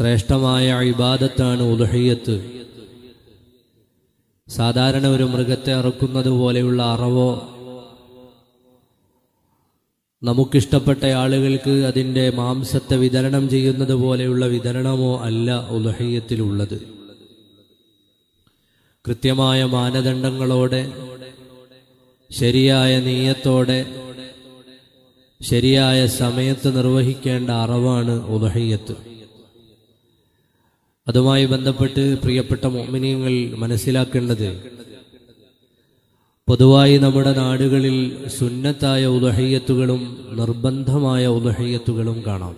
ശ്രേഷ്ഠമായ ഇബാദത്താണ് ഉലഹയ്യത്ത് സാധാരണ ഒരു മൃഗത്തെ അറുക്കുന്നത് പോലെയുള്ള അറവോ നമുക്കിഷ്ടപ്പെട്ട ആളുകൾക്ക് അതിന്റെ മാംസത്തെ വിതരണം ചെയ്യുന്നത് പോലെയുള്ള വിതരണമോ അല്ല ഉലഹയ്യത്തിലുള്ളത് കൃത്യമായ മാനദണ്ഡങ്ങളോടെ ശരിയായ നീയത്തോടെ ശരിയായ സമയത്ത് നിർവഹിക്കേണ്ട അറവാണ് ഉലഹയ്യത്ത് അതുമായി ബന്ധപ്പെട്ട് പ്രിയപ്പെട്ട മോമിനിയങ്ങൾ മനസ്സിലാക്കേണ്ടത് പൊതുവായി നമ്മുടെ നാടുകളിൽ സുന്നത്തായ ഉദഹയ്യത്തുകളും നിർബന്ധമായ ഉദഹയ്യത്തുകളും കാണാം.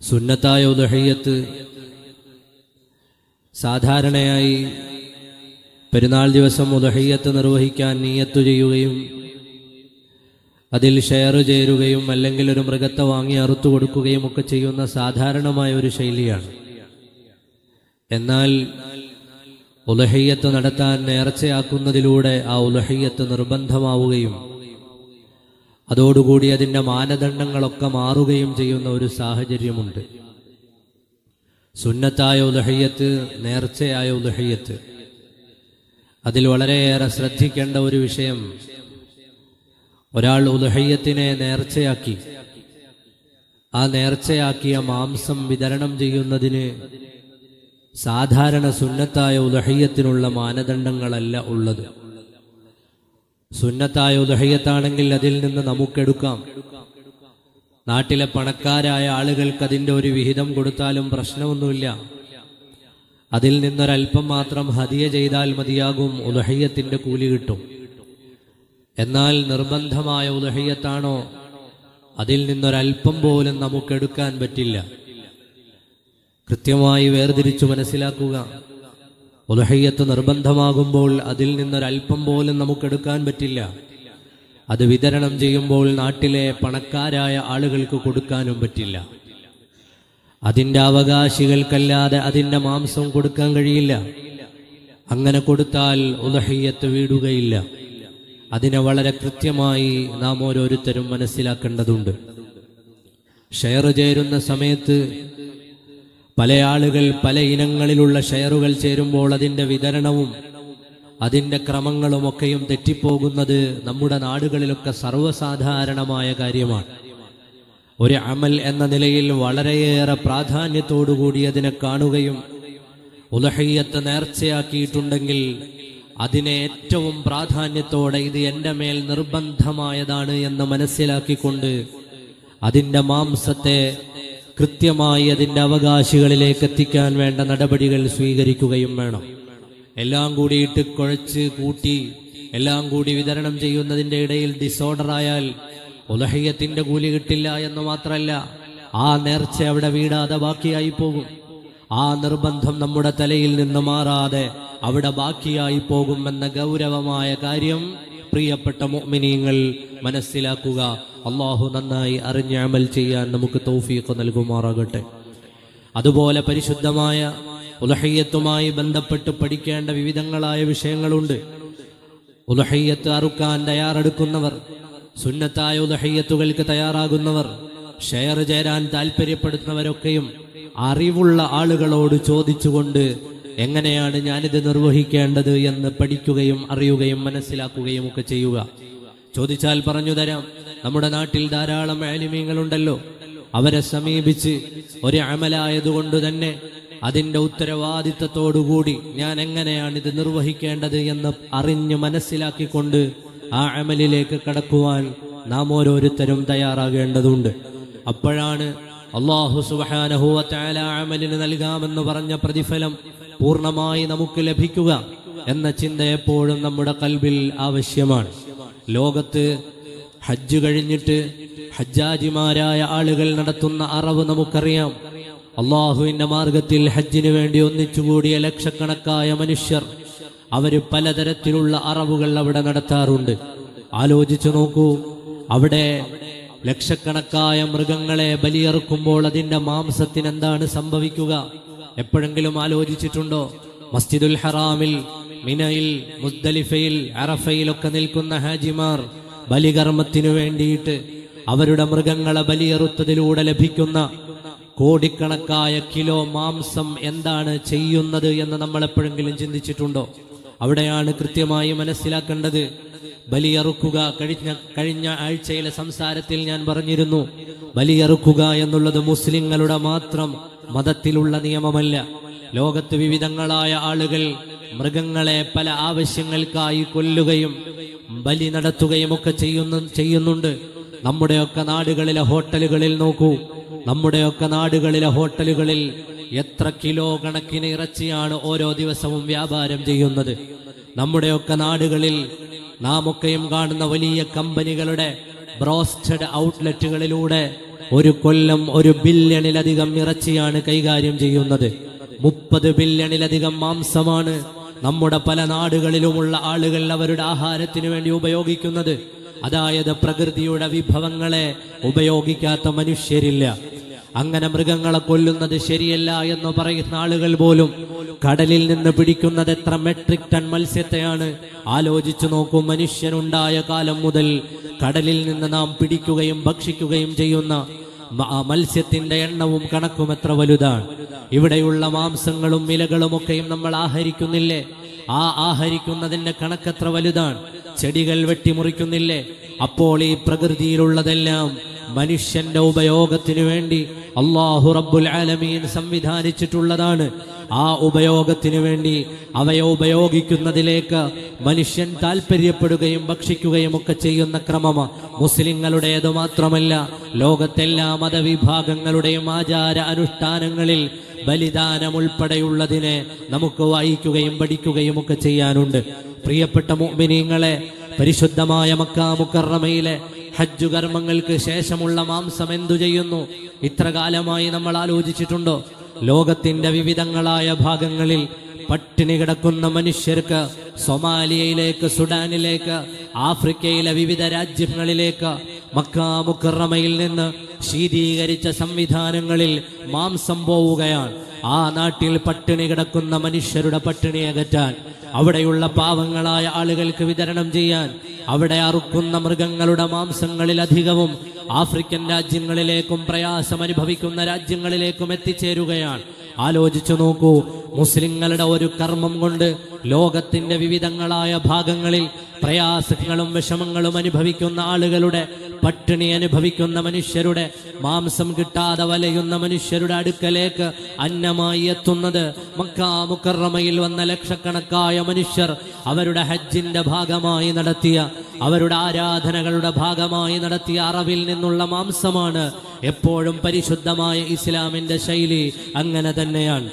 സുന്നത്തായ ഉദഹയ്യത്ത് സാധാരണയായി പെരുന്നാൾ ദിവസം ഉദഹയ്യത്ത് നിർവഹിക്കാൻ നീയത്തു ചെയ്യുകയും അതിൽ ഷെയർ ചേരുകയും അല്ലെങ്കിൽ ഒരു മൃഗത്തെ വാങ്ങി അറുത്തു കൊടുക്കുകയും ഒക്കെ ചെയ്യുന്ന സാധാരണമായ ഒരു ശൈലിയാണ്. എന്നാൽ ഉലഹയ്യത്ത് നടത്താൻ നേർച്ചയാക്കുന്നതിലൂടെ ആ ഉലഹയ്യത്ത് നിർബന്ധമാവുകയും അതോടുകൂടി അതിന്റെ മാനദണ്ഡങ്ങളൊക്കെ മാറുകയും ചെയ്യുന്ന ഒരു സാഹചര്യമുണ്ട്. സുന്നത്തായ ഉലഹയ്യത്ത് നേർച്ചയായ ഉലഹയ്യത്ത്. അതിൽ വളരെയേറെ ശ്രദ്ധിക്കേണ്ട ഒരു വിഷയം ഒരാൾ ഉദഹയ്യത്തിനെ നേർച്ചയാക്കി. ആ നേർച്ചയാക്കിയ മാംസം വിതരണം ചെയ്യുന്നതിന് സാധാരണ സുന്നത്തായ ഉദഹയ്യത്തിനുള്ള മാനദണ്ഡങ്ങളല്ല ഉള്ളത്. സുന്നത്തായ ഉദഹയ്യത്താണെങ്കിൽ അതിൽ നിന്ന് നമുക്കെടുക്കാം. നാട്ടിലെ പണക്കാരായ ആളുകൾക്ക് അതിന്റെ ഒരു വിഹിതം കൊടുത്താലും പ്രശ്നമൊന്നുമില്ല. അതിൽ നിന്നൊരൽപ്പം മാത്രം ഹതിയ ചെയ്താൽ മതിയാകും ഉദഹയ്യത്തിന്റെ കൂലി കിട്ടും. എന്നാൽ നിർബന്ധമായ ഉദഹയ്യത്താണോ അതിൽ നിന്നൊരൽപ്പം പോലും നമുക്കെടുക്കാൻ പറ്റില്ല. കൃത്യമായി വേർതിരിച്ചു മനസ്സിലാക്കുക. ഉദഹയ്യത്ത് നിർബന്ധമാകുമ്പോൾ അതിൽ നിന്നൊരൽപ്പം പോലും നമുക്കെടുക്കാൻ പറ്റില്ല. അത് വിതരണം ചെയ്യുമ്പോൾ നാട്ടിലെ പണക്കാരായ ആളുകൾക്ക് കൊടുക്കാനും പറ്റില്ല. അതിന്റെ അവകാശികൾക്കല്ലാതെ അതിന്റെ മാംസം കൊടുക്കാൻ കഴിയില്ല. അങ്ങനെ കൊടുത്താൽ ഉദഹയ്യത്ത് വീടുകയില്ല. അതിനെ വളരെ കൃത്യമായി നാം ഓരോരുത്തരും മനസ്സിലാക്കേണ്ടതുണ്ട്. ഷെയർ ചേരുന്ന സമയത്ത് പല ആളുകൾ പല ഇനങ്ങളിലുള്ള ഷെയറുകൾ ചേരുമ്പോൾ അതിന്റെ വിതരണവും അതിന്റെ ക്രമങ്ങളുമൊക്കെയും തെറ്റിപ്പോകുന്നത് നമ്മുടെ നാടുകളിലൊക്കെ സർവസാധാരണമായ കാര്യമാണ്. ഒരു അമൽ എന്ന നിലയിൽ വളരെയേറെ പ്രാധാന്യത്തോടുകൂടി അതിനെ കാണുകയും ഉലഹയ്യത്ത് നേർച്ചയാക്കിയിട്ടുണ്ടെങ്കിൽ അതിനെ ഏറ്റവും പ്രാധാന്യത്തോടെ ഇത് എന്റെ മേൽ നിർബന്ധമായതാണ് എന്ന് മനസ്സിലാക്കിക്കൊണ്ട് അതിന്റെ മാംസത്തെ കൃത്യമായി അതിന്റെ അവകാശികളിലേക്ക് എത്തിക്കാൻ വേണ്ട നടപടികൾ സ്വീകരിക്കുകയും വേണം. എല്ലാം കൂടി ഇട്ട് കുഴച്ച് കൂട്ടി എല്ലാം കൂടി വിതരണം ചെയ്യുന്നതിന്റെ ഇടയിൽ ഡിസോർഡർ ആയാൽ ഉലഹയ്യത്തിന്റെ കൂലി കിട്ടില്ല എന്ന് മാത്രമല്ല ആ നേർച്ച അവിടെ വീടാതെ ബാക്കിയായി പോകും. ആ നിർബന്ധം നമ്മുടെ തലയിൽ നിന്ന് മാറാതെ അവിടെ ബാക്കിയായി പോകുമെന്ന ഗൗരവമായ കാര്യം പ്രിയപ്പെട്ട മുഅ്മിനീങ്ങൾ മനസ്സിലാക്കുക. അള്ളാഹു നന്നായി അറിഞ്ഞ് അമൽ ചെയ്യാൻ നമുക്ക് തൗഫീഖ് നൽകുമാറാകട്ടെ. അതുപോലെ പരിശുദ്ധമായ ഉലഹയ്യത്തുമായി ബന്ധപ്പെട്ട് പഠിക്കേണ്ട വിവിധങ്ങളായ വിഷയങ്ങളുണ്ട്. ഉലഹയ്യത്ത് അറുക്കാൻ തയ്യാറെടുക്കുന്നവർ സുന്നത്തായ ഉലഹയ്യത്തുകൾക്ക് തയ്യാറാകുന്നവർ ഷെയർ ചേരാൻ താല്പര്യപ്പെടുന്നവരൊക്കെയും അറിവുള്ള ആളുകളോട് ചോദിച്ചുകൊണ്ട് എങ്ങനെയാണ് ഞാനിത് നിർവഹിക്കേണ്ടത് എന്ന് പഠിക്കുകയും അറിയുകയും മനസ്സിലാക്കുകയും ഒക്കെ ചെയ്യുക. ചോദിച്ചാൽ പറഞ്ഞു തരാം നമ്മുടെ നാട്ടിൽ ധാരാളം ആലിമീങ്ങളുണ്ടല്ലോ. അവരെ സമീപിച്ച് ഒരു അമലായതുകൊണ്ട് തന്നെ അതിന്റെ ഉത്തരവാദിത്തത്തോടുകൂടി ഞാൻ എങ്ങനെയാണ് ഇത് നിർവഹിക്കേണ്ടത് എന്ന് അറിഞ്ഞ് മനസ്സിലാക്കിക്കൊണ്ട് ആ അമലിലേക്ക് കടക്കുവാൻ നാം ഓരോരുത്തരും തയ്യാറാകേണ്ടതുണ്ട്. അപ്പോഴാണ് അള്ളാഹു സുബാനഹുല അമലിന് നൽകാമെന്ന് പറഞ്ഞ പ്രതിഫലം പൂർണമായി നമുക്ക് ലഭിക്കുക എന്ന ചിന്ത എപ്പോഴും നമ്മുടെ കൽബിൽ ആവശ്യമാണ്. ലോകത്ത് ഹജ്ജ് കഴിഞ്ഞിട്ട് ഹജ്ജാജിമാരായ ആളുകൾ നടത്തുന്ന അറവ് നമുക്കറിയാം. അള്ളാഹുവിന്റെ മാർഗത്തിൽ ഹജ്ജിന് വേണ്ടി ഒന്നിച്ചുകൂടിയ ലക്ഷക്കണക്കായ മനുഷ്യർ അവർ പലതരത്തിലുള്ള അറവുകൾ അവിടെ നടത്താറുണ്ട്. ആലോചിച്ചു നോക്കൂ അവിടെ ലക്ഷക്കണക്കായ മൃഗങ്ങളെ ബലിയറുക്കുമ്പോൾ അതിന്റെ മാംസത്തിന് എന്താണ് സംഭവിക്കുക? എപ്പോഴെങ്കിലും ആലോചിച്ചിട്ടുണ്ടോ? മസ്ജിദുൽ ഹറാമിൽ മിനയിൽ മുസ്ദലിഫയിൽ അറഫയിലൊക്കെ നിൽക്കുന്ന ഹാജിമാർ ബലികർമ്മത്തിനു വേണ്ടിയിട്ട് അവരുടെ മൃഗങ്ങളെ ബലിയറുത്തതിലൂടെ ലഭിക്കുന്ന കോടിക്കണക്കായ കിലോ മാംസം എന്താണ് ചെയ്യുന്നത് എന്ന് നമ്മൾ എപ്പോഴെങ്കിലും ചിന്തിച്ചിട്ടുണ്ടോ? അവിടെയാണ് കൃത്യമായി മനസ്സിലാക്കേണ്ടത്. ബലിയറുക്കുക. കഴിഞ്ഞ കഴിഞ്ഞ ആഴ്ചയിലെ സംസാരത്തിൽ ഞാൻ പറഞ്ഞിരുന്നു ബലിയറുക്കുക എന്നുള്ളത് മുസ്ലിങ്ങളുടെ മാത്രം മതത്തിലുള്ള നിയമമല്ല. ലോകത്ത് വിവിധങ്ങളായ ആളുകൾ മൃഗങ്ങളെ പല ആവശ്യങ്ങൾക്കായി കൊല്ലുകയും ബലി നടത്തുകയും ഒക്കെ ചെയ്യുന്നു ചെയ്യുന്നുണ്ട്. നമ്മുടെയൊക്കെ നാടുകളിലെ ഹോട്ടലുകളിൽ നോക്കൂ. നമ്മുടെയൊക്കെ നാടുകളിലെ ഹോട്ടലുകളിൽ എത്ര കിലോ കണക്കിന് ഇറച്ചിയാണ് ഓരോ ദിവസവും വ്യാപാരം ചെയ്യുന്നത്. നമ്മുടെയൊക്കെ നാടുകളിൽ നാം ഒക്കെയും കാണുന്ന വലിയ കമ്പനികളുടെ ബ്രോസ്റ്റഡ് ഔട്ട്ലെറ്റുകളിലൂടെ ഒരു കൊല്ലം ഒരു ബില്യണിലധികം ഇറച്ചിയാണ് കൈകാര്യം ചെയ്യുന്നത്. മുപ്പത് ബില്യണിലധികം മാംസമാണ് നമ്മുടെ പല നാടുകളിലുമുള്ള ആളുകൾ അവരുടെ ആഹാരത്തിന് വേണ്ടി ഉപയോഗിക്കുന്നത്. അതായത് പ്രകൃതിയുടെ വിഭവങ്ങളെ ഉപയോഗിക്കാത്ത മനുഷ്യരില്ല. അങ്ങനെ മൃഗങ്ങളെ കൊല്ലുന്നത് ശരിയല്ല എന്ന് പറയുന്ന ആളുകൾ പോലും കടലിൽ നിന്ന് പിടിക്കുന്നത് എത്ര മെട്രിക് ടൺ മത്സ്യത്തെയാണ്? ആലോചിച്ചു നോക്കൂ മനുഷ്യനുണ്ടായ കാലം മുതൽ കടലിൽ നിന്ന് നാം പിടിക്കുകയും ഭക്ഷിക്കുകയും ചെയ്യുന്ന മത്സ്യത്തിന്റെ എണ്ണവും കണക്കും എത്ര വലുതാണ്? ഇവിടെയുള്ള മാംസങ്ങളും ഇലകളും ഒക്കെയും നമ്മൾ ആഹരിക്കുന്നില്ലേ? ആ ആഹരിക്കുന്നതിന്റെ കണക്കെത്ര വലുതാണ്? ചെടികൾ വെട്ടിമുറിക്കുന്നില്ലേ? അപ്പോൾ ഈ പ്രകൃതിയിലുള്ളതെല്ലാം മനുഷ്യന്റെ ഉപയോഗത്തിനു വേണ്ടി അള്ളാഹു റബ്ബുൽ ആലമീൻ സംവിധാനിച്ചിട്ടുള്ളതാണ്. ആ ഉപയോഗത്തിനു വേണ്ടി അവയെ ഉപയോഗിക്കുന്നതിലേക്ക് മനുഷ്യൻ താല്പര്യപ്പെടുകയും ഭക്ഷിക്കുകയും ഒക്കെ ചെയ്യുന്ന ക്രമം മുസ്ലിങ്ങളുടേത് മാത്രമല്ല ലോകത്തെല്ലാ മതവിഭാഗങ്ങളുടെയും ആചാര അനുഷ്ഠാനങ്ങളിൽ ബലിദാനം ഉൾപ്പെടെയുള്ളതിനെ നമുക്ക് വായിക്കുകയും പഠിക്കുകയും ഒക്കെ ചെയ്യാനുണ്ട്. പ്രിയപ്പെട്ട മുഅ്മിനീങ്ങളെ പരിശുദ്ധമായ മക്ക മുക്കറമയിലെ ഹജ്ജു കർമ്മങ്ങൾക്ക് ശേഷമുള്ള മാംസം എന്തു ചെയ്യുന്നു? ഇത്ര കാലമായി നമ്മൾ ആലോചിച്ചിട്ടുണ്ടോ? ലോകത്തിന്റെ വിവിധങ്ങളായ ഭാഗങ്ങളിൽ പട്ടിണി കിടക്കുന്ന മനുഷ്യർക്ക് സൊമാലിയയിലേക്ക് സുഡാനിലേക്ക് ആഫ്രിക്കയിലെ വിവിധ രാജ്യങ്ങളിലേക്ക് മക്കാമുക്കറമയിൽ നിന്ന് ശീതീകരിച്ച സംവിധാനങ്ങളിൽ മാംസം പോവുകയാണ്. ആ നാട്ടിൽ പട്ടിണി കിടക്കുന്ന മനുഷ്യരുടെ പട്ടിണി അകറ്റാൻ അവിടെയുള്ള പാവങ്ങളായ ആളുകൾക്ക് വിതരണം ചെയ്യാൻ അവിടെ അറുക്കുന്ന മൃഗങ്ങളുടെ മാംസങ്ങളിൽ അധികവും ആഫ്രിക്കൻ രാജ്യങ്ങളിലേക്കും പ്രയാസം അനുഭവിക്കുന്ന രാജ്യങ്ങളിലേക്കും എത്തിച്ചേരുകയാണ്. ആലോചിച്ചു നോക്കൂ മുസ്ലിങ്ങളുടെ ഒരു കർമ്മം കൊണ്ട് ലോകത്തിന്റെ വിവിധങ്ങളായ ഭാഗങ്ങളിൽ പ്രയാസങ്ങളും വിഷമങ്ങളും അനുഭവിക്കുന്ന ആളുകളുടെ പട്ടിണി അനുഭവിക്കുന്ന മനുഷ്യരുടെ മാംസം കിട്ടാതെ വലയുന്ന മനുഷ്യരുടെ അടുക്കലേക്ക് അന്നമായി എത്തുന്നത് മക്ക മുക്കറമയിൽ വന്ന ലക്ഷക്കണക്കായ മനുഷ്യർ അവരുടെ ഹജ്ജിന്റെ ഭാഗമായി നടത്തിയ അവരുടെ ആരാധനകളുടെ ഭാഗമായി നടത്തിയ അറവിൽ നിന്നുള്ള മാംസമാണ് എപ്പോഴും പരിശുദ്ധമായ ഇസ്ലാമിന്റെ ശൈലി അങ്ങനെ തന്നെയാണ്.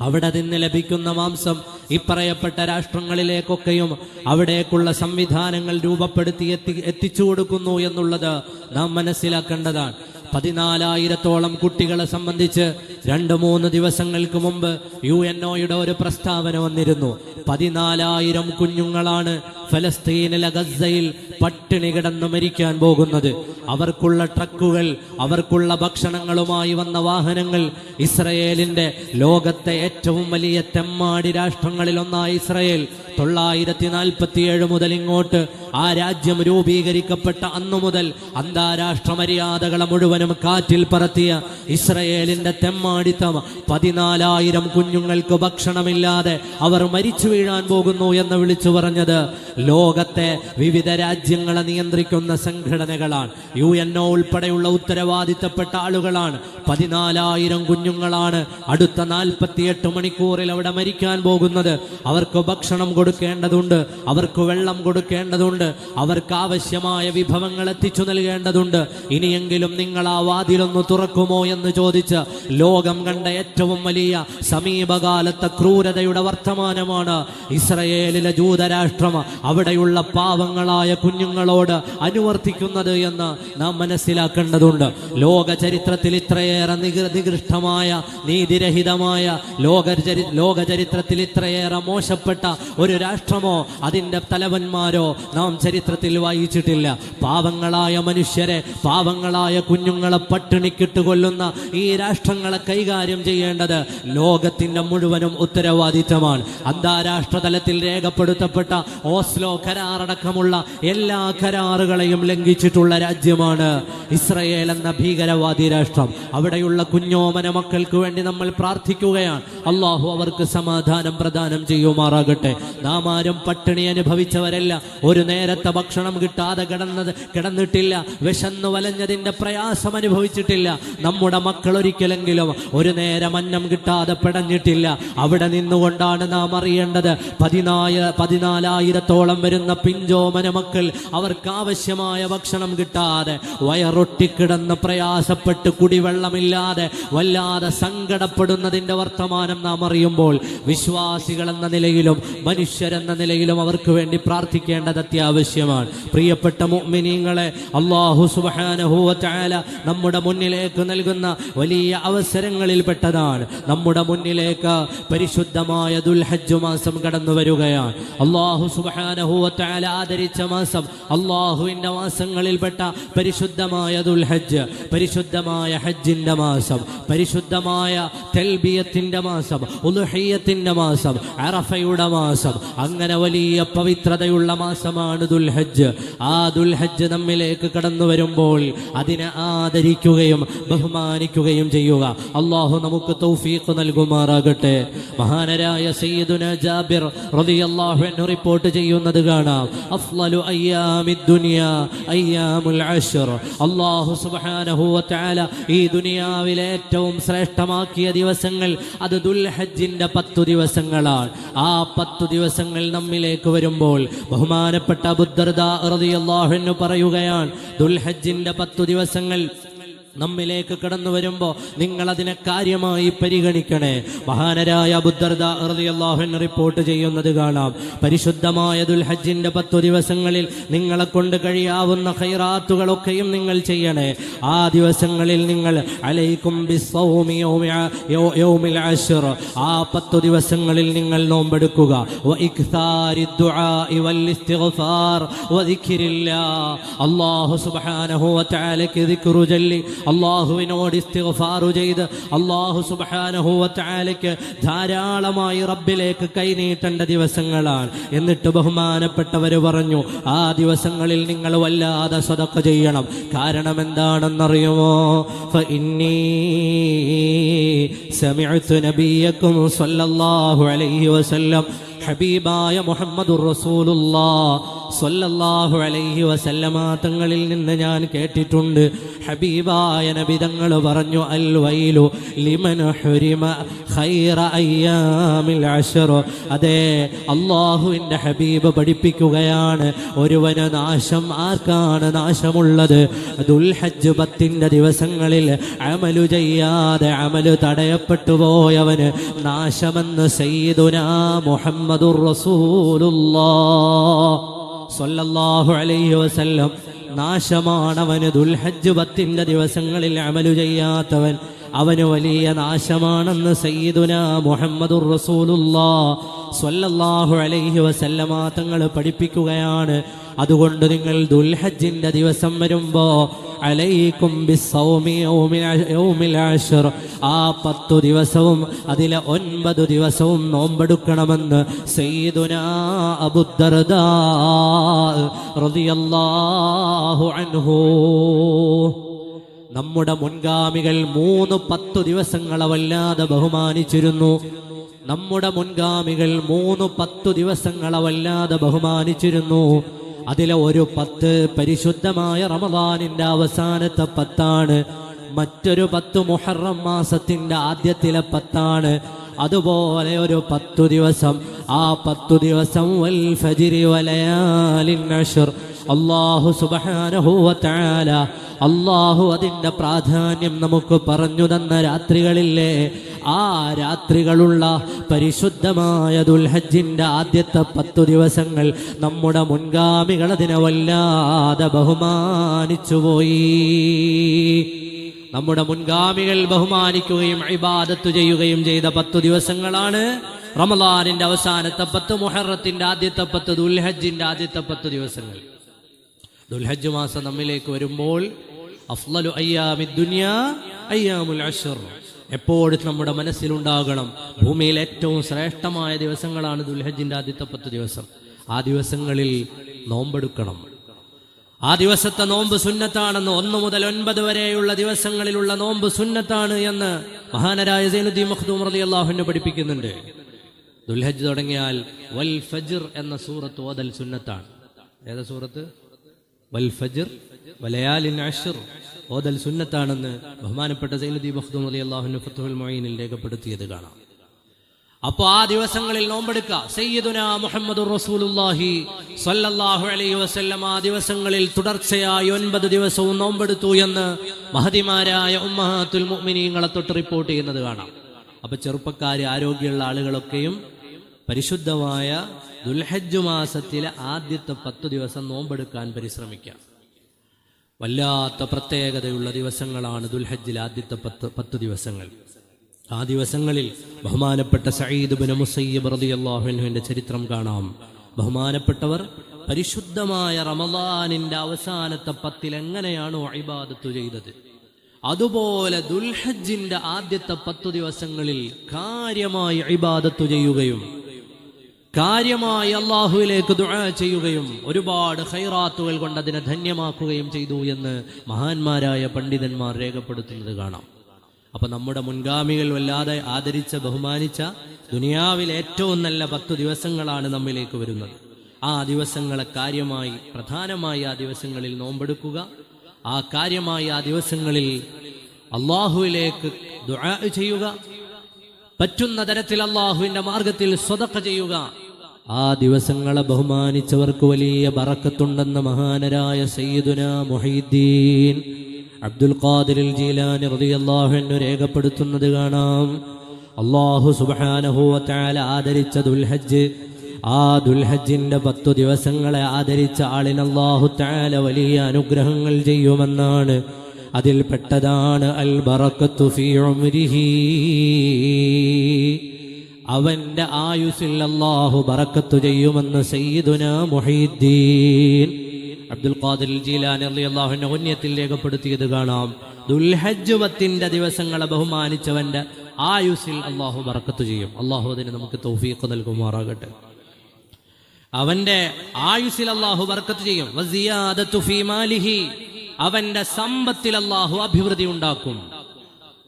അവിടെ നിന്ന് ലഭിക്കുന്ന മാംസം ഇപ്പറയപ്പെട്ട രാഷ്ട്രങ്ങളിലേക്കൊക്കെയും അവിടേക്കുള്ള സംവിധാനങ്ങൾ രൂപപ്പെടുത്തി എത്തി എത്തിച്ചു കൊടുക്കുന്നു എന്നുള്ളത് നാം മനസ്സിലാക്കേണ്ടതാണ്. പതിനാലായിരത്തോളം കുട്ടികളെ സംബന്ധിച്ച് രണ്ട് മൂന്ന് ദിവസങ്ങൾക്ക് മുമ്പ് യു എൻ ഒയുടെ ഒരു പ്രസ്താവന വന്നിരുന്നു. പതിനാലായിരം കുഞ്ഞുങ്ങളാണ് ഫലസ്തീനിലെ ഗസയിൽ പട്ടിണി കിടന്ന് മരിക്കാൻ പോകുന്നത്. അവർക്കുള്ള ട്രക്കുകൾ അവർക്കുള്ള ഭക്ഷണങ്ങളുമായി വന്ന വാഹനങ്ങൾ ഇസ്രയേലിന്റെ ലോകത്തെ ഏറ്റവും വലിയ തെമ്മാടി രാഷ്ട്രങ്ങളിലൊന്നായ ഇസ്രയേൽ. തൊള്ളായിരത്തി നാൽപ്പത്തിയേഴ് മുതൽ ഇങ്ങോട്ട് ആ രാജ്യം രൂപീകരിക്കപ്പെട്ട അന്നു മുതൽ അന്താരാഷ്ട്ര മര്യാദകളെ മുഴുവനും കാറ്റിൽ പറത്തിയ ഇസ്രയേലിന്റെ തെമ്മാടിത്തം പതിനാലായിരം കുഞ്ഞുങ്ങൾക്ക് ഭക്ഷണമില്ലാതെ അവർ മരിച്ചു വീഴാൻ പോകുന്നു എന്ന് വിളിച്ചു പറഞ്ഞത് ലോകത്തെ വിവിധ രാജ്യങ്ങളെ നിയന്ത്രിക്കുന്ന സംഘടനകളാണ്. യു എൻ ഒ ഉൾപ്പെടെയുള്ള ഉത്തരവാദിത്തപ്പെട്ട ആളുകളാണ്. പതിനാലായിരം കുഞ്ഞുങ്ങളാണ് അടുത്ത നാൽപ്പത്തിയെട്ട് മണിക്കൂറിൽ അവിടെ മരിക്കാൻ പോകുന്നത്. അവർക്ക് ഭക്ഷണം കൊടുക്കേണ്ടതുണ്ട് അവർക്ക് വെള്ളം കൊടുക്കേണ്ടതുണ്ട് അവർക്ക് ആവശ്യമായ വിഭവങ്ങൾ എത്തിച്ചു നൽകേണ്ടതുണ്ട്. ഇനിയെങ്കിലും നിങ്ങൾ ആ വാതിലൊന്ന് തുറക്കുമോ എന്ന് ചോദിച്ച് ലോകം കണ്ട ഏറ്റവും വലിയ സമീപകാലത്തെ ക്രൂരതയുടെ വർത്തമാനമാണ് ഇസ്രയേലിലെ ജൂതരാഷ്ട്രം അവിടെയുള്ള പാവങ്ങളായ കുഞ്ഞുങ്ങളോട് അനുവർത്തിക്കുന്നത് എന്ന് നാം മനസ്സിലാക്കേണ്ടതുണ്ട്. ലോക ചരിത്രത്തിൽ ഇത്രയേറെ നികൃ നികൃഷ്ടമായ നീതിരഹിതമായ ലോക ലോക ചരിത്രത്തിൽ ഇത്രയേറെ മോശപ്പെട്ട ഒരു രാഷ്ട്രമോ അതിന്റെ തലവന്മാരോ നാം ചരിത്രത്തിൽ വായിച്ചിട്ടില്ല. പാവങ്ങളായ മനുഷ്യരെ പാവങ്ങളായ കുഞ്ഞുങ്ങളെ പട്ടിണിക്കിട്ട് കൊല്ലുന്ന ഈ രാഷ്ട്രങ്ങളെ കൈകാര്യം ചെയ്യേണ്ടത് ലോകത്തിന്റെ മുഴുവനും ഉത്തരവാദിത്തമാണ്. അന്താരാഷ്ട്ര തലത്തിൽ രേഖപ്പെടുത്തപ്പെട്ട ഓസ്ലോ കരാറടക്കമുള്ള എല്ലാ കരാറുകളെയും ലംഘിച്ചിട്ടുള്ള രാജ്യമാണ് ഇസ്രയേൽ എന്ന ഭീകരവാദി രാഷ്ട്രം. അവിടെയുള്ള കുഞ്ഞോമന മക്കൾക്ക് വേണ്ടി നമ്മൾ പ്രാർത്ഥിക്കുകയാണ്. അള്ളാഹു അവർക്ക് സമാധാനം പ്രദാനം ചെയ്യുമാറാകട്ടെ. നാം ആരും പട്ടിണി അനുഭവിച്ചവരല്ല. ഒരു നേരത്തെ ഭക്ഷണം കിട്ടാതെ കിടന്നത് കിടന്നിട്ടില്ല. വിശന്നു വലഞ്ഞതിന്റെ പ്രയാസം അനുഭവിച്ചിട്ടില്ല നമ്മുടെ മക്കൾ ഒരിക്കലെങ്കിലും ഒരു നേരം അന്നം കിട്ടാതെ പിടഞ്ഞിട്ടില്ല. അവിടെ നിന്നുകൊണ്ടാണ് നാം അറിയേണ്ടത് പതിനായ പതിനാലായിരത്തോളം വരുന്ന പിഞ്ചോമന മക്കൾ അവർക്ക് ആവശ്യമായ ഭക്ഷണം കിട്ടാതെ വയറൊട്ടിക്കിടന്ന് പ്രയാസപ്പെട്ട് കുടിവെള്ളമില്ലാതെ വല്ലാതെ സങ്കടപ്പെടുന്നതിന്റെ വർത്തമാനം നാം അറിയുമ്പോൾ വിശ്വാസികൾ എന്ന നിലയിലും മനുഷ്യരെന്ന നിലയിലും അവർക്ക് വേണ്ടി പ്രാർത്ഥിക്കേണ്ടത് അത്യാവശ്യമാണ്. പ്രിയപ്പെട്ട മുഅ്മിനീങ്ങളെ അള്ളാഹു സുബാനഹുവല നമ്മുടെ മുന്നിലേക്ക് നൽകുന്ന വലിയ അവസരങ്ങളിൽ പെട്ടതാണ് നമ്മുടെ മുന്നിലേക്ക് പരിശുദ്ധമായ ദുൽഹജ്ജ് മാസം കടന്നു വരികയാണ്. അള്ളാഹു സുബാനഹുവല ആദരിച്ച മാസം അള്ളാഹുവിന്റെ മാസങ്ങളിൽപ്പെട്ട പരിശുദ്ധമായ ദുൽഹജ്ജ് പരിശുദ്ധമായ ഹജ്ജിന്റെ മാസം പരിശുദ്ധമായ തെൽബിയത്തിന്റെ മാസം ഉലുഹയ്യത്തിന്റെ മാസം അറഫയുടെ മാസം. അങ്ങനെ വലിയ പവിത്രതയുള്ള മാസമാണ് ദുൽഹജ്ജ്. ആ ദുൽഹജ്ജ് നമ്മിലേക്ക് കടന്നു വരുമ്പോൾ അതിനെ ആദരിക്കുകയും ബഹുമാനിക്കുകയും ചെയ്യുക. അള്ളാഹു നമുക്ക് തൗഫീഖ് നൽകുമാറാകട്ടെ. മഹാനരായ സയ്യിദുന ജാബിർ റളിയല്ലാഹു അൻഹു റിപ്പോർട്ട് ചെയ്യുന്നത് കാണാം. അഫ്ളലു അയ്യാമി ദുനിയ അയ്യാമുൽ അശ്ർ. അള്ളാഹു സുബ്ഹാനഹു വ തആല ഈ ദുനിയാവിലെ ഏറ്റവും ശ്രേഷ്ഠമാക്കിയ ദിവസങ്ങൾ അത് ദുൽഹജ്ജിന്റെ പത്തു ദിവസങ്ങളാണ്. ആ പത്തു ദിവസങ്ങൾ നമ്മിലേക്ക് വരുമ്പോൾ ബഹുമാനപ്പെട്ട ബുദ്ധർദ റളിയല്ലാഹു അൻഹു പറയുകയാണ് ദുൽഹജ്ജിന്റെ പത്തു ദിവസങ്ങൾ നമ്മിലേക്ക് കടന്നു വരുമ്പോ നിങ്ങൾ അതിനെ കാര്യമായി പരിഗണിക്കണേ. മഹാനരായ ബുദ്ധർദാഹൻ റിപ്പോർട്ട് ചെയ്യുന്നത് കാണാം. പരിശുദ്ധമായ ദുൽഹജ്ജിന്റെ പത്തു ദിവസങ്ങളിൽ നിങ്ങളെ കൊണ്ട് കഴിയാവുന്ന ഹൈറാത്തുകളൊക്കെയും നിങ്ങൾ ചെയ്യണേ. ആ ദിവസങ്ങളിൽ നിങ്ങൾ അലൈക്കും. ആ പത്തു ദിവസങ്ങളിൽ നിങ്ങൾ നോമ്പെടുക്കുക. അള്ളാഹു സുബാനഹു ചൊല്ലി അള്ളാഹുവിനോട് ഇസ്തിഫാറു ചെയ്ത് അള്ളാഹു വ ധാരാളമായി റബ്ബിലേക്ക് കൈനീട്ടേണ്ട ദിവസങ്ങളാണ്. എന്നിട്ട് ബഹുമാനപ്പെട്ടവർ പറഞ്ഞു ആ ദിവസങ്ങളിൽ നിങ്ങൾ വല്ലാതെ സ്വതക്ക ചെയ്യണം. കാരണം എന്താണെന്നറിയുമോ? ഫഇന്നീ സമിഅ്തു നബിയക്കും സല്ലല്ലാഹു അലൈഹി വസല്ലം ഹബീബായ മുഹമ്മദുർ റസൂലുള്ളാ. സ്വല്ലല്ലാഹു അലൈഹി വസല്ലമ തങ്ങളിൽ നിന്ന് ഞാൻ കേട്ടിട്ടുണ്ട്. ഹബീബായ നബി തങ്ങൾ പറഞ്ഞു അൽ വൈലു ലിമൻ ഹുരിമ ഖൈറ അയ്യാമിൽ അഷറു അതെ അള്ളാഹുവിന്റെ ഹബീബ് പഠിപ്പിക്കുകയാണ് ഒരുവന് നാശം ആർക്കാണ് നാശമുള്ളത്? ദുൽഹജ്ജ് പത്തിന്റെ ദിവസങ്ങളിൽ അമലു ചെയ്യാതെ അമലു തടയപ്പെട്ടു പോയവന് നാശമെന്ന് സയ്യിദുനാ മുഹമ്മദുർ സ്വല്ലല്ലാഹു അലൈഹി വസല്ലം. നാശമാണവന് ദുൽഹജ്ജ് പത്തിന്റെ ദിവസങ്ങളിൽ അമലു ചെയ്യാത്തവൻ. അവന് വലിയ നാശമാണെന്ന് സയ്യിദുന മുഹമ്മദുർ റസൂലുള്ളാ സ്വല്ലല്ലാഹു അലൈഹി വസല്ലമ തങ്ങൾ പഠിപ്പിക്കുകയാണ്. അതുകൊണ്ട് നിങ്ങൾ ദുൽഹജ്ജിന്റെ ദിവസം വരുമ്പോ അലൈക്കും. ആ പത്തു ദിവസവും അതിലെ ഒൻപത് ദിവസവും നോമ്പെടുക്കണമെന്ന് സയ്യിദുനാ അബുദ്ദർദാ റളിയല്ലാഹു അൻഹു. നമ്മുടെ മുൻഗാമികൾ മൂന്ന് പത്തു ദിവസങ്ങളെ വല്ലാതെ ബഹുമാനിച്ചിരുന്നു. നമ്മുടെ മുൻഗാമികൾ മൂന്ന് പത്തു ദിവസങ്ങളെ വല്ലാതെ ബഹുമാനിച്ചിരുന്നു. അതിലെ ഒരു പത്ത് പരിശുദ്ധമായ റമദാനിന്റെ അവസാനത്തെ പത്താണ്. മറ്റൊരു പത്ത് മുഹറം മാസത്തിന്റെ ആദ്യത്തിലെ പത്താണ്. അതുപോലെ ഒരു പത്തു ദിവസം. ആ പത്തു ദിവസം വൽ ഫജിരി വലയാലിൻ അള്ളാഹു സുബ്ഹാനഹു വ തആല അള്ളാഹു അതിന്റെ പ്രാധാന്യം നമുക്ക് പറഞ്ഞു തന്ന രാത്രികളില്ലേ? ആ രാത്രികളുള്ള പരിശുദ്ധമായ ദുൽഹജ്ജിന്റെ ആദ്യത്തെ പത്തു ദിവസങ്ങൾ നമ്മുടെ മുൻഗാമികൾ അതിനെ വല്ലാതെ ബഹുമാനിച്ചുപോയി നമ്മുടെ മുൻഗാമികൾ ബഹുമാനിക്കുകയും ഇബാദത്ത് ചെയ്യുകയും ചെയ്ത പത്തു ദിവസങ്ങളാണ് റമലാനിന്റെ അവസാനത്തെ പത്ത് മുഹറത്തിന്റെ ആദ്യത്തെ പത്ത് ദുൽഹജ്ജിന്റെ ആദ്യത്തെ പത്ത് ദിവസങ്ങൾ. ദുൽഹജ്ജ് മാസം നമ്മിലേക്ക് വരുമ്പോൾ അഫ്ലലു അയ്യാമി ദുനിയ അയ്യാമുൽ അഷർ എപ്പോഴും നമ്മുടെ മനസ്സിലുണ്ടാകണം ഭൂമിയിൽ ഏറ്റവും ശ്രേഷ്ഠമായ ദിവസങ്ങളാണ് ദുൽഹജ്ജിന്റെ ആദ്യത്തെ പത്ത് ദിവസം. ആ ദിവസങ്ങളിൽ നോമ്പെടുക്കണം. ആ ദിവസത്തെ നോമ്പ് സുന്നത്താണെന്ന് ഒന്ന് മുതൽ ഒൻപത് വരെയുള്ള ദിവസങ്ങളിലുള്ള നോമ്പ് സുന്നത്താണ് എന്ന് മഹാനരായ സൈനുദ്ദീൻ മഖ്ദൂം റലി അള്ളാഹുവിനെ പഠിപ്പിക്കുന്നുണ്ട്. ദുൽഹജ് തുടങ്ങിയാൽ വൽ ഫജിർ എന്ന സൂറത്ത് ഓതൽ സുന്നത്താണ്. ഏതാ സൂറത്ത്? വൽ വലയാലിൻ അഷർ ഓതൽ സുന്നത്താണെന്ന് ബഹുമാനപ്പെട്ട സൈനുദ്ദീൻ മഖ്ദൂം അലി അള്ളാഹുന് ഫത്തുൽ മൊയ്നിൽ രേഖപ്പെടുത്തിയത് കാണാം. അപ്പോൾ ആ ദിവസങ്ങളിൽ നോമ്പെടുക്ക സയ്യിദുന മുഹമ്മദ് റസൂലുള്ളാഹി സ്വല്ലല്ലാഹു അലൈഹി വസല്ലം ആ ദിവസങ്ങളിൽ തുടർച്ചയായി ഒൻപത് ദിവസവും നോമ്പെടുത്തു എന്ന് മഹതിമാരായ ഉമ്മഹത്തുൽ മുഅ്മിനീങ്ങളെ തൊട്ട് റിപ്പോർട്ട് ചെയ്യുന്നത് കാണാം. അപ്പൊ ചെറുപ്പക്കാർ ആരോഗ്യമുള്ള ആളുകളൊക്കെയും പരിശുദ്ധമായ ദുൽഹജ്ജ് മാസത്തിലെ ആദ്യത്തെ പത്ത് ദിവസം നോമ്പെടുക്കാൻ പരിശ്രമിക്കാം. വല്ലാത്ത പ്രത്യേകതയുള്ള ദിവസങ്ങളാണ് ദുൽഹജ്ജിലെ ആദ്യത്തെ പത്ത് പത്ത് ദിവസങ്ങൾ. ആ ദിവസങ്ങളിൽ ബഹുമാനപ്പെട്ട സയ്യിദ് ബിൻ മുസയ്യബ് റളിയല്ലാഹുവിന്റെ ചരിത്രം കാണാം. ബഹുമാനപ്പെട്ടവർ പരിശുദ്ധമായ റമദാനിന്റെ അവസാനത്തെ പത്തിൽ എങ്ങനെയാണോ ഇബാദത്ത് ചെയ്തത്? അതുപോലെ ദുൽഹജ്ജിന്റെ ആദ്യത്തെ പത്തു ദിവസങ്ങളിൽ കാര്യമായി ഇബാദത്ത് ചെയ്യുകയും കാര്യമായി അള്ളാഹുവിലേക്ക് ദുആ ചെയ്യുകയും ഒരുപാട് ഹൈറാത്തുകൾ കൊണ്ട് അതിനെ ധന്യമാക്കുകയും ചെയ്തു എന്ന് മഹാന്മാരായ പണ്ഡിതന്മാർ രേഖപ്പെടുത്തുന്നത് കാണാം. അപ്പൊ നമ്മുടെ മുൻഗാമികൾ വല്ലാതെ ആദരിച്ച ബഹുമാനിച്ച ദുനിയാവിൽ ഏറ്റവും നല്ല പത്തു ദിവസങ്ങളാണ് നമ്മിലേക്ക് വരുന്നത്. ആ ദിവസങ്ങളെ കാര്യമായി പ്രധാനമായി ആ ദിവസങ്ങളിൽ നോമ്പെടുക്കുക. ആ കാര്യമായി ആ ദിവസങ്ങളിൽ അള്ളാഹുവിലേക്ക് ദുആ ചെയ്യുക. പറ്റുന്ന തരത്തിൽ അള്ളാഹുവിന്റെ മാർഗത്തിൽ സ്വതക്ക ചെയ്യുക. ആ ദിവസങ്ങളെ ബഹുമാനിച്ചവർക്ക് വലിയ ബറക്കത്തുണ്ടെന്ന് മഹാനരായ സയ്യിദുന മൊഹീദ്ദീൻ അബ്ദുൽ ഖാദിൽ ജീലാനി റളിയല്ലാഹു അൻഹു രേഖപ്പെടുത്തുന്നത് കാണാം. അള്ളാഹു സുബ്ഹാനഹു വതആല ആദരിച്ച ദുൽഹജ്ജ് ആ ദുൽഹജ്ജിന്റെ പത്തു ദിവസങ്ങളെ ആദരിച്ച ആളിന് അള്ളാഹു തആല വലിയ അനുഗ്രഹങ്ങൾ ചെയ്യുമെന്നാണ് അതിൽപ്പെട്ടതാണ് അൽ ബറക്കത്തു ഫീ ഉംരിഹി. അവന്റെ ആയുസിൽ അള്ളാഹു ബറക്കത്തു ചെയ്യുമെന്ന് സയ്യിദുന മുഹീദ്ദീൻ. അബ്ദുൽ ഖാദിർ ജീലാനി അള്ളാഹുവിന്റെ ഉന്നയത്തിൽ രേഖപ്പെടുത്തിയത് കാണാം. ദുൽഹജ്ജ് പത്തിന്റെ ദിവസങ്ങളെ ബഹുമാനിച്ചവന്റെ ആയുസിൽ അള്ളാഹു ബറക്കത്തു ചെയ്യും. അള്ളാഹു അതിന് നമുക്ക് തൗഫീഖ് നൽകുമാറാകട്ടെ. അവന്റെ ആയുസിൽ അള്ളാഹു ബർക്കത്ത് ചെയ്യും. അവന്റെ സമ്പത്തിൽ അള്ളാഹു അഭിവൃദ്ധി ഉണ്ടാക്കും.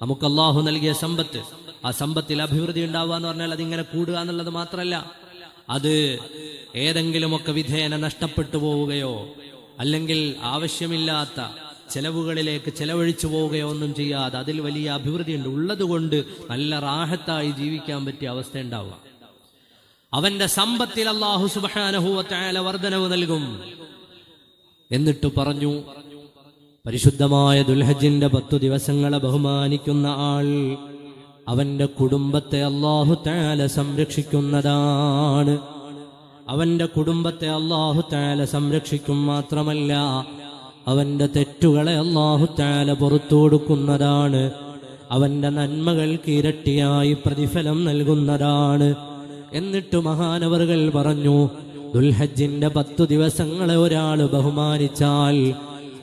നമുക്ക് അള്ളാഹു നൽകിയ സമ്പത്ത് ആ സമ്പത്തിൽ അഭിവൃദ്ധി ഉണ്ടാവുക എന്ന് പറഞ്ഞാൽ അതിങ്ങനെ കൂടുക എന്നുള്ളത് മാത്രമല്ല. അത് ഏതെങ്കിലുമൊക്കെ വിധേയന നഷ്ടപ്പെട്ടു പോവുകയോ അല്ലെങ്കിൽ ആവശ്യമില്ലാത്ത ചെലവുകളിലേക്ക് ചെലവഴിച്ചു പോവുകയോ ഒന്നും ചെയ്യാതെ അതിൽ വലിയ അഭിവൃദ്ധി ഉണ്ട്. ഉള്ളതുകൊണ്ട് നല്ല റാഹത്തായി ജീവിക്കാൻ പറ്റിയ അവസ്ഥ ഉണ്ടാവുക. അവന്റെ സമ്പത്തിൽ അള്ളാഹു സുബാനഹുവല വർധനവ് നൽകും. എന്നിട്ട് പറഞ്ഞു പരിശുദ്ധമായ ദുൽഹജിന്റെ പത്തു ദിവസങ്ങളെ ബഹുമാനിക്കുന്ന ആൾ അവന്റെ കുടുംബത്തെ അള്ളാഹു താല സംരക്ഷിക്കുന്നതാണ്. അവന്റെ കുടുംബത്തെ അള്ളാഹു താല സംരക്ഷിക്കും മാത്രമല്ല അവന്റെ തെറ്റുകളെ അള്ളാഹു താല പുറത്തു കൊടുക്കുന്നതാണ്. അവന്റെ നന്മകൾക്ക് ഇരട്ടിയായി പ്രതിഫലം നൽകുന്നതാണ്. എന്നിട്ട് മഹാനവറുകൾ പറഞ്ഞു ദുൽഹജ്ജിന്റെ പത്തു ദിവസങ്ങളെ ഒരാൾ ബഹുമാനിച്ചാൽ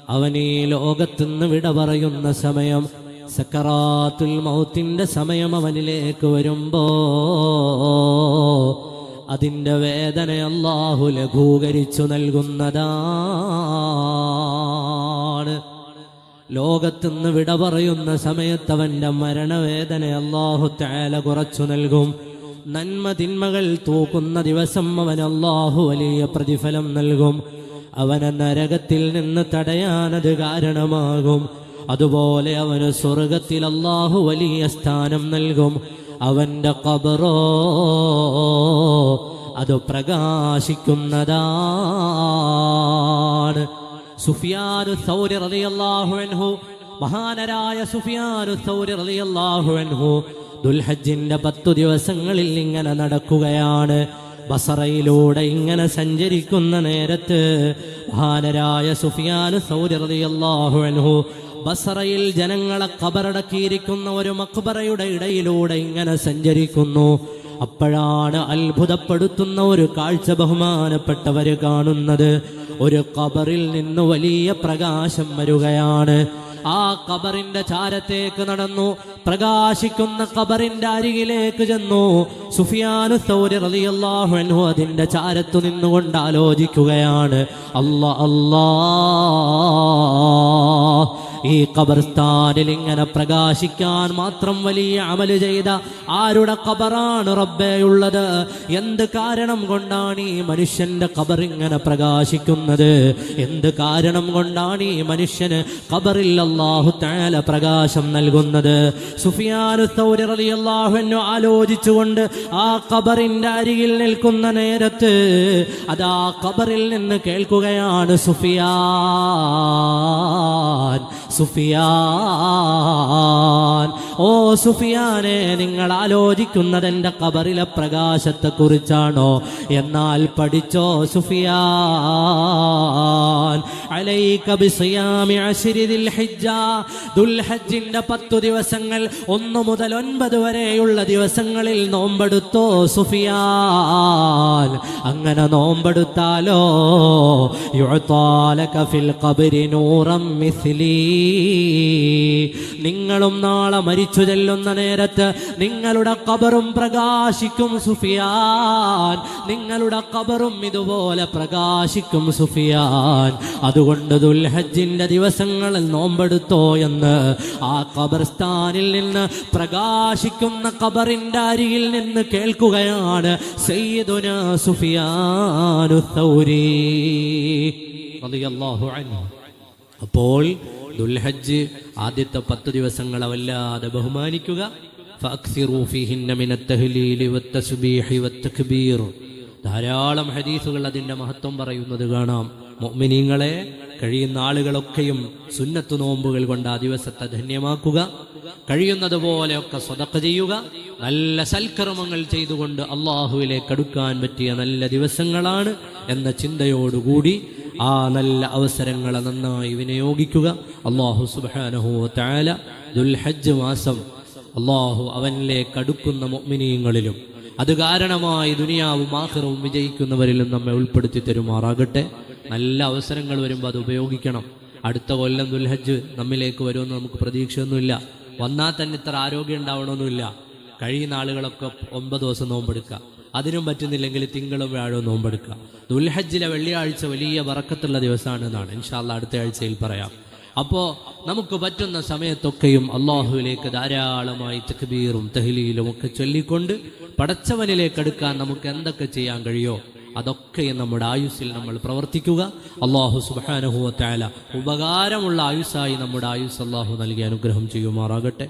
അവനീ ലോകത്തുനിന്ന് വിട പറയുന്ന സമയം സക്കറാത്തുൽ മൗത്തിന്റെ സമയം അവനിലേക്ക് വരുമ്പോ അതിന്റെ വേദന അള്ളാഹു ലഘൂകരിച്ചു നൽകുന്നതാണ്. ലോകത്തുനിന്ന് വിട പറയുന്ന സമയത്ത് അവന്റെ മരണവേദന അള്ളാഹു തേല കുറച്ചു നൽകും. നന്മ തിന്മകൾ തൂക്കുന്ന ദിവസം അവൻ അള്ളാഹു വലിയ പ്രതിഫലം നൽകും. അവനെ നരകത്തിൽ നിന്ന് തടയാനത് കാരണമാകും. അതുപോലെ അവന് സ്വർഗത്തിൽ അള്ളാഹു വലിയ സ്ഥാനം നൽകും. അവന്റെ കബറോ അത് പ്രകാശിക്കുന്നതാണ്. സുഫിയാനു സൗരി റളിയല്ലാഹു അൻഹു മഹാനരായ സുഫിയാനു സൗരി റളിയല്ലാഹു അൻഹു ദുൽഹജ്ജിന്റെ പത്തു ദിവസങ്ങളിൽ ഇങ്ങനെ നടക്കുകയാണ്. ബസറയിലൂടെ ഇങ്ങനെ സഞ്ചരിക്കുന്ന നേരത്ത് മഹാനരായ സുഫിയാനു സൗരി റളിയല്ലാഹു അൻഹു ബസറയിൽ ജനങ്ങളെ കബറടക്കിയിരിക്കുന്ന ഒരു മക്ബറയുടെ ഇടയിലൂടെ ഇങ്ങനെ സഞ്ചരിക്കുന്നു. അപ്പോഴാണ് അത്ഭുതപ്പെടുത്തുന്ന ഒരു കാഴ്ച ബഹുമാനപ്പെട്ടവര് കാണുന്നത്. ഒരു കബറിൽ നിന്ന് വലിയ പ്രകാശം വരികയാണ്. ആ കബറിന്റെ ചാരത്തേക്ക് നടന്നു. പ്രകാശിക്കുന്ന കബറിന്റെ അരികിലേക്ക് ചെന്നു. സുഫിയാനു സൗരി റളിയല്ലാഹു അൻഹു അതിന്റെ ചാരത്തു നിന്നുകൊണ്ട് ആലോചിക്കുകയാണ്. അല്ലാ അല്ലാ. ഈ ഖബർസ്ഥാനിൽ ഇങ്ങനെ പ്രകാശിക്കാൻ മാത്രം വലിയ അമൽ ചെയ്ത ആരുടെ ഖബറാണ് റബ്ബേ ഉള്ളത്? എന്ത് കാരണം കൊണ്ടാണ് ഈ മനുഷ്യന്റെ ഖബർ ഇങ്ങനെ പ്രകാശിക്കുന്നത്? എന്ത് കാരണം കൊണ്ടാണ് ഈ മനുഷ്യന് ഖബറിൽ അള്ളാഹു താല പ്രകാശം നൽകുന്നത്? സുഫിയാനു ആലോചിച്ചുകൊണ്ട് ആ ഖബറിന്റെ അരികിൽ നിൽക്കുന്ന നേരത്ത് അതാ ഖബറിൽ നിന്ന് കേൾക്കുകയാണ് സുഫിയാൻ. സുഫിയാൻ. ഓ സുഫിയാനെ നിങ്ങൾ ആലോചിക്കുന്നത് എന്റെ കബറിലെ പ്രകാശത്തെ കുറിച്ചാണോ എന്നാൽ പഠിച്ചോ സുഫിയാൻ. അലൈക ബിസിയാമി അശ്രി ദിൽ ഹിജ്ജ ദുൽഹജ്ജിന്റെ പത്തു ദിവസങ്ങൾ ഒന്ന് മുതൽ ഒൻപത് വരെയുള്ള ദിവസങ്ങളിൽ നോമ്പെടുത്തോ സുഫിയാൻ. അങ്ങനെ നോമ്പെടുത്താലോ? യുഅത്താലക ഫിൽ ഖബരി നൂറം മിസ്ലി. നിങ്ങളും നാളെ മരിച്ചു ചെല്ലുന്ന നേരത്ത് നിങ്ങളുടെ കബറും പ്രകാശിക്കും സുഫിയാൻ. നിങ്ങളുടെ കബറും ഇതുപോലെ പ്രകാശിക്കും സുഫിയാൻ. അതുകൊണ്ട് ദുൽഹജ്ജിന്റെ ദിവസങ്ങളിൽ നോമ്പെടുത്തോ എന്ന് ആ കബർസ്ഥാനിൽ നിന്ന് പ്രകാശിക്കുന്ന കബറിന്റെ അരികിൽ നിന്ന് കേൾക്കുകയാണ് സയ്യിദുന സുഫിയാനു സൗരി الله عنه അപ്പോൾ ദുൽഹജ്ജ് ആദ്യത്തെ പത്ത് ദിവസങ്ങൾ വല്ലാതെ ബഹുമാനിക്കുക. ധാരാളം ഹദീസുകൾ അതിന്റെ മഹത്വം പറയുന്നത് കാണാം. മൊമിനിങ്ങളെ കഴിയുന്ന ആളുകളൊക്കെയും സുന്നത്തു നോമ്പുകൾ കൊണ്ട് ആ ദിവസത്തെ ധന്യമാക്കുക. കഴിയുന്നത് പോലെയൊക്കെ സ്വതക്ക ചെയ്യുക. നല്ല സൽക്കർമ്മങ്ങൾ ചെയ്തുകൊണ്ട് അള്ളാഹുവിലേക്ക് അടുക്കാൻ പറ്റിയ നല്ല ദിവസങ്ങളാണ് എന്ന ചിന്തയോടുകൂടി ആ നല്ല അവസരങ്ങളെ നന്നായി വിനിയോഗിക്കുക. അള്ളാഹു സുബാനഹു താല ദുൽഹജ്ജ് മാസം അള്ളാഹു അവനിലേക്ക് അടുക്കുന്ന മൊമിനീങ്ങളിലും അത് കാരണമായി ദുനിയാവും ആഹ്റവും വിജയിക്കുന്നവരിലും നമ്മെ ഉൾപ്പെടുത്തി തരുമാറാകട്ടെ. നല്ല അവസരങ്ങൾ വരുമ്പോൾ അത് ഉപയോഗിക്കണം. അടുത്ത കൊല്ലം ദുൽഹജ്ജ് നമ്മിലേക്ക് വരുമെന്ന് നമുക്ക് പ്രതീക്ഷയൊന്നുമില്ല. വന്നാൽ തന്നെ ഇത്ര ആരോഗ്യം ഉണ്ടാവണമെന്നില്ല കഴിയുന്ന ആളുകളൊക്കെ ഒമ്പത് ദിവസം നോമ്പെടുക്കുക. അതിനും പറ്റുന്നില്ലെങ്കിൽ തിങ്കളും വ്യാഴവും നോമ്പെടുക്കുക. ദുൽഹജ്ജിലെ വെള്ളിയാഴ്ച വലിയ വറക്കത്തുള്ള ദിവസമാണ് എന്നാണ് ഇൻഷാല്ല അടുത്ത ആഴ്ചയിൽ പറയാം. അപ്പോൾ നമുക്ക് പറ്റുന്ന സമയത്തൊക്കെയും അള്ളാഹുവിലേക്ക് ധാരാളമായി തക്ബീറും തഹ്ലീലും ഒക്കെ ചൊല്ലിക്കൊണ്ട് പടച്ചവനിലേക്ക് അടുക്കാൻ നമുക്ക് എന്തൊക്കെ ചെയ്യാൻ കഴിയോ? അതൊക്കെ നമ്മുടെ ആയുസ്സിൽ നമ്മൾ പ്രവർത്തിക്കുക. അള്ളാഹു സുബാനഹുവ താല ഉപകാരമുള്ള ആയുസ്സായി നമ്മുടെ ആയുസ് അള്ളാഹു നൽകി അനുഗ്രഹം ചെയ്യുമാറാകട്ടെ.